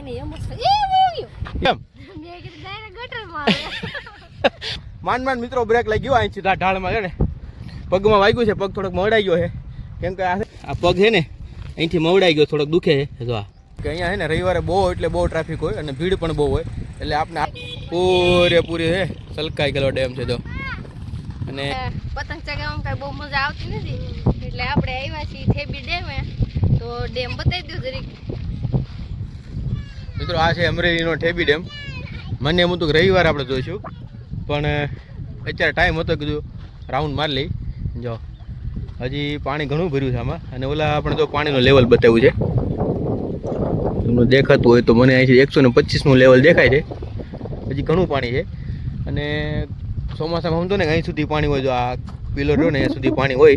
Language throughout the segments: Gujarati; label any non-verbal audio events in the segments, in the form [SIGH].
કાંઈ નહીં એમ જ થયું. એ વયું ગયું. કેમ મેં કીધું direct ગટરમાં આવે. [LAUGHS] માંડ માંડ મિત્રો બ્રેક લઈ ગયો અહીંથી ઢાળમાં છે ને? પગમાં વાગ્યું છે પગ થોડોક મવડાઈ ગયો છે. કેમ કે આ આ પગ છે ને અહીંથી મવડાઈ ગયો થોડોક દુખે છે જો આ. કે અહીંયા છે ને રવિવારે બહુ એટલે બહુ ટ્રાફિક હોય અને ભીડ પણ બહુ હોય એટલે આપણે પૂરેપૂરી છે સલકાઈ ગયેલો ડેમ છે જો. અને પતંગ ચગાવવામાં કાંઈ બહુ મજા આવતી નથી. એટલે આપણે આવ્યા છીએ થેબી ડેમે તો ડેમ બતાવી દઉં જરીક. મિત્રો, આ છે અમરેલીનો ઠેબી ડેમ. મને એમ હતું કે રવિવાર આપણે જોઈશું. પણ અત્યારે ટાઈમ હતો કીધું રાઉન્ડ મારી લઈ. જો, હજી પાણી ઘણું ભર્યું છે આમાં. અને ઓલા આપણે જો પાણીનું લેવલ બતાવ્યું છે. તમને દેખાતું હોય તો મને અહીંથી એકસો ને પચીસનું લેવલ દેખાય છે. હજી ઘણું પાણી છે. અને ચોમાસામાં સમજો ને અહીં સુધી પાણી હોય, જો આ પિલર રહ્યો ને, અહીંયા સુધી પાણી હોય.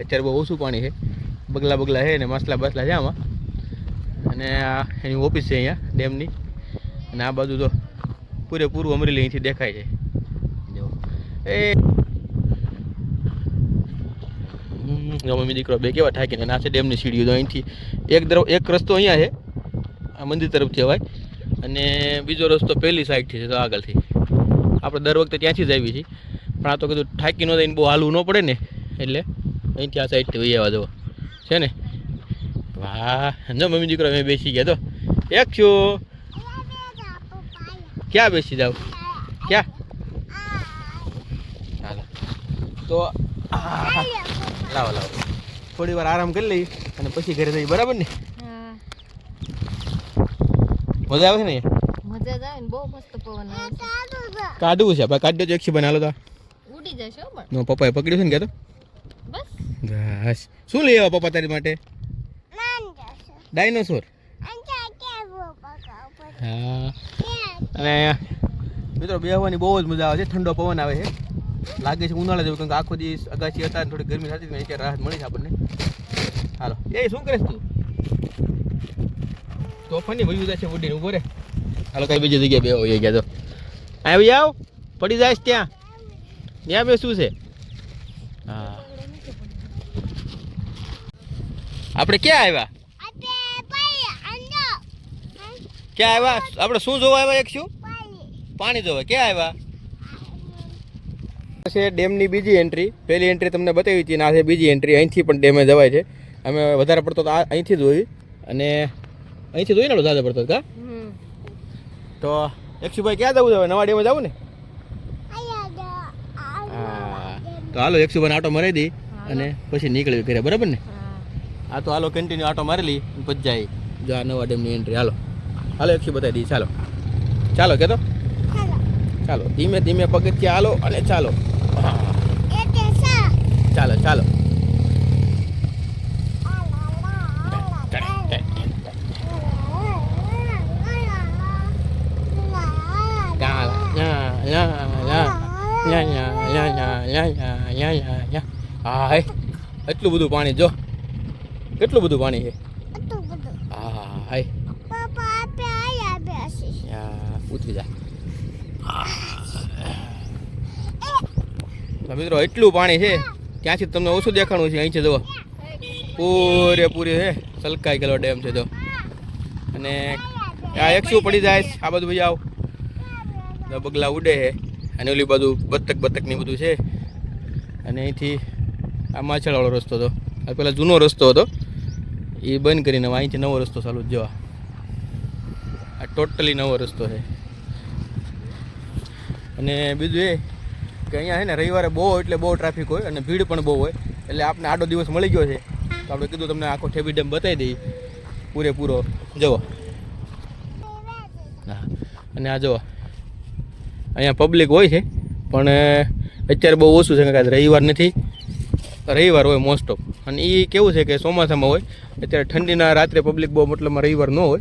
અત્યારે બહુ ઓછું પાણી છે. બગલા બગલા છે ને માસલા બાસલા છે આમાં. અને આ એની ઓફિસ છે અહીંયા, ડેમની. અને આ બાજુ તો પૂરેપૂરું અમરેલી અહીંથી દેખાય છે. જો. એ. મમ્મી દીકરો બે કેવા થાકીને અને આ છે ડેમની સીડીઓ તો અહીંથી. એક તરફ એક રસ્તો અહીંયા છે, આ મંદિર તરફથી અવાય અને બીજો રસ્તો પહેલી સાઈડથી છે તો આગળથી. આપણે દર વખતે ત્યાંથી જ આવીએ છીએ. પણ આ તો કીધું થાકી ન થઈને બહુ હાલવું ન પડે ને, એટલે અહીંથી આ સાઈડથી વહી આવવા જવા. છે ને? વાહ. જો મમ્મી દીકરો અમે બેસી ગયા તો એક છું. ક્યાં બેસી જાવ? ક્યાં? ચાલો તો લાવો લાવો. થોડી વાર આરામ કરી લઈ અને પછી ઘરે જઈ બરાબર ને? મજા આવે છે ને? મજા આવે ને. બહુ મસ્ત પવન આવે કાઢવું છે આપણે કાઢી દો એકસી બનાલો તો. ઉડી જશે પણ. પપ્પાએ પકડ્યું છે ને કહેતો બસ. શું લઈ આવ્યા પપ્પા તારી માટે? ડાયનોસોર હા. અને મિત્રો, બેહવાની બહુ જ મજા આવે છે. ઠંડો પવન આવે છે. લાગે છે ઉનાળા જેવું, કારણ કે આખો દિવસ અગાસી હતા થોડી ગરમી થતી હતી અત્યારે રાહત મળી છે આપણને. હાલો. એ, શું કરે તું? તોફાની વયું જાય છે ઉડીને ઊભો રે. હાલો, કઈ બીજી જગ્યાએ બેહો, એ ગયા તો. ભાઈ આવ, પડી જાય ત્યાં. ત્યાં ત્યાં બેસવું છે. હા. આપણે ક્યાં આવ્યા? ક્યાં આવ્યા? આપણે શું જોવા આવ્યા એક શું? પાણી. જોવા. ક્યાં આવ્યા? છે ડેમની બીજી એન્ટ્રી પહેલી એન્ટ્રી તમને બતાવી હતી અને આ છે બીજી એન્ટ્રી અહીંથી પણ ડેમે જવાય છે. અમે વધારે પડતો તો આ અહીંથી જોઈ અને અહીંથી જોઈ ને વધારે પડતો કા? તો એકશુભાઈ ક્યાં જવું છે હવે? નવા ડેમે જવું ને? હા. તો હાલો એકશુભાઈ આટો મરાઈ દઈ અને પછી નીકળવી ઘરે બરાબર ને? આ તો હાલો કન્ટિન્યુ આટો મારી લઈ અને પછી જાય. જો આ નવા ડેમની એન્ટ્રી હાલો. હાલો એકથી બતાવી દઈએ ચાલો ચાલો કહેતો ચાલો ધીમે ધીમે પગથિયા હાલો અને ચાલો ચાલો ચાલો એટલું બધું પાણી જો કેટલું બધું પાણી છે ઉતરી જાય. મિત્રો, એટલું પાણી છે. ત્યાંથી તમને ઓછું દેખાણું છે? અહીં છે જુઓ. પૂરેપૂરી છે સલકાઈ ગયેલો ડેમ છે જો. અને આ એકસું પડી જાય આ બધું ભાઈ આવ. બગલા ઉડે છે. અને ઓલી બાજુ બતક બતક ને બધું છે. અને અહીંથી આ માછળવાળો રસ્તો હતો. આ પેલા જૂનો રસ્તો હતો. એ બંધ કરીને અહીંથી નવો રસ્તો ચાલુ જ જવા. આ ટોટલી નવો રસ્તો છે. અને બીજું એ કે અહીંયા છે ને રવિવારે બહુ એટલે બહુ ટ્રાફિક હોય અને ભીડ પણ બહુ હોય. એટલે આપણે આડો દિવસ મળી ગયો છે. તો આપણે કીધું તમને આખો ઠેબી ડેમ બતાવી દઈએ. પૂરેપૂરો. હા. અને આ જુઓ. અહીંયા પબ્લિક હોય છે, પણ અત્યારે બહુ ઓછું છે, કારણ કે આજે રવિવાર નથી. રવિવાર હોય મોસ્ટ ઓફ અને એ કેવું છે કે ચોમાસામાં હોય, અત્યારે ઠંડીના રાત્રે પબ્લિક બહુ મતલબમાં રવિવાર ન હોય.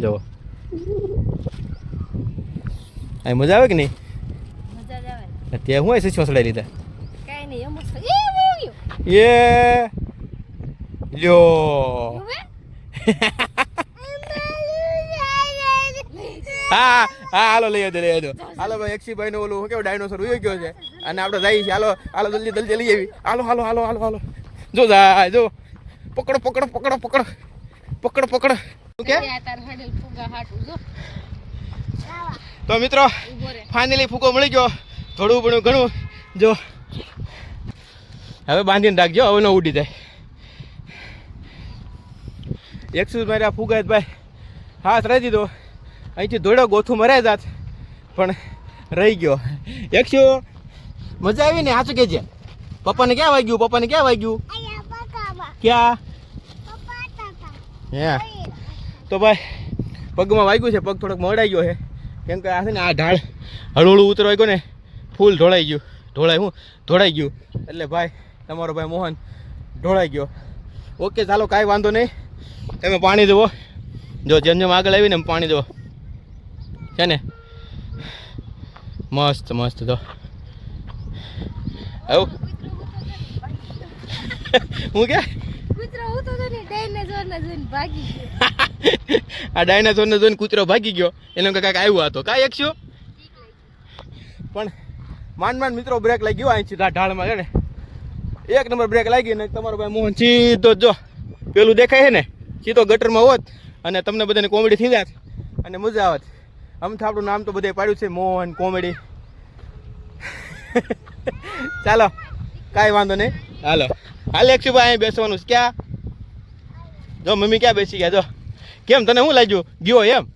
જુઓ. અહીં મજા આવે કે નહીં? ત્યાં હું સચમાં સડાઈ લીધા એ લ્યો હા હા હાલો લઈ આવજો લઈ આવજો હાલો ભાઈ એકસીભાઈ નો ઓલું કેવું ડાયનોસર ઉયો ગયો છે અને આપણે જઈએ છીએ હાલો હાલો જલ્દી જલ્દી લઈ આવી હાલો હાલો હાલો હાલો હાલો જો જાય જો પકડો પકડો પકડો પકડો પકડો પકડો શું કે આ તાર હડેલ ફુગા હાટું જો તો મિત્રો ફાઇનલી ફૂકો મળી ગયો થોડું ઘણું ઘણું, જો. હવે બાંધીને રાખજો, હવે ન ઉડી જાય. એકસો મારા ફુગા ભાઈ હાથ રહી દીધો. અહીંથી દોડ્યો ગોથું મરાય જાત, પણ રહી ગયો. એકસો મજા આવી ને? સાચું કેજે પપ્પાને ક્યાં વાગ્યું? પપ્પાને ક્યાં વાગ્યું? ક્યાં? હે. તો ભાઈ, પગમાં વાગ્યું છે. પગ થોડોક મોડાઈ ગયો છે. કેમ કે આ છે ને, આ ઢાળ હળું ઉતરવાઈ ગયો ને ફૂલ ઢોળાઈ ગયું. ઢોળાય હું? ઢોળાઈ ગયું. એટલે ભાઈ તમારો ભાઈ મોહન ઢોળાઈ ગયો. ઓકે ચાલો કાંઈ વાંધો નહીં. તમે પાણી દેવો જો જેમ જેમ આગળ આવીને એમ પાણી દેવો છે ને? મસ્ત મસ્ત તો આવું? [LAUGHS] હું કે? આ ડાયનાસોર ને જોઈને [LAUGHS] આ ડાયનાસોરને જોઈને કૂતરો ભાગી ગયો. એનો કાંઈક આવ્યો હતો. કાંઈ એકશો પણ માંડ મિત્રો બ્રેક લાગી ગયો. અહીંથી ઢાળમાં છે ને. એક નંબર બ્રેક લાગી ને તમારો ભાઈ મોહન સીધો જ જો. પેલું દેખાય છે ને? સીધો ગટરમાં હોત અને તમને બધાને કોમેડી થઈ જાત અને મજા આવત. આમ તો આપણું નામ તો બધે પાડ્યું છે મોહન કોમેડી [LAUGHS] ચાલો કાંઈ વાંધો નહીં. હાલો. હાલ એકશુભાઈ અહીં બેસવાનું છે. ક્યાં? જો મમ્મી ક્યાં બેસી ગયા? જો. કેમ તને શું લાગ્યું? ગયો એમ? [LAUGHS]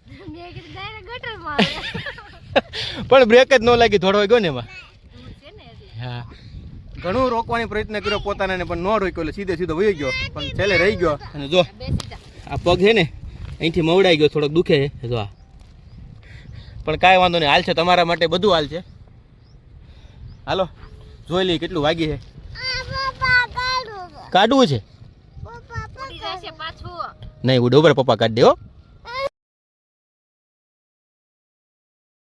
પણ બ્રેક જ ન લાગી ધોડવા ગયો ને એમાં. ઘણું રોકવાની પ્રયત્ન કર્યો પોતાને પણ ન રોક્યો એટલે સીધે સીધો વહી ગયો. પણ છેલ્લે રહી ગયો. અને જો આ પગ છે ને અહીંથી મવડાઈ ગયો થોડોક દુખે છે. જો આ. પણ કાંઈ વાંધો નહીં હાલ છે તમારા માટે બધું હાલ છે. હાલો જોઈ લઈએ કેટલું વાગી છે. કાઢવું છે? નહીં ઉડો ઉપર પપ્પા કાઢી દે હો.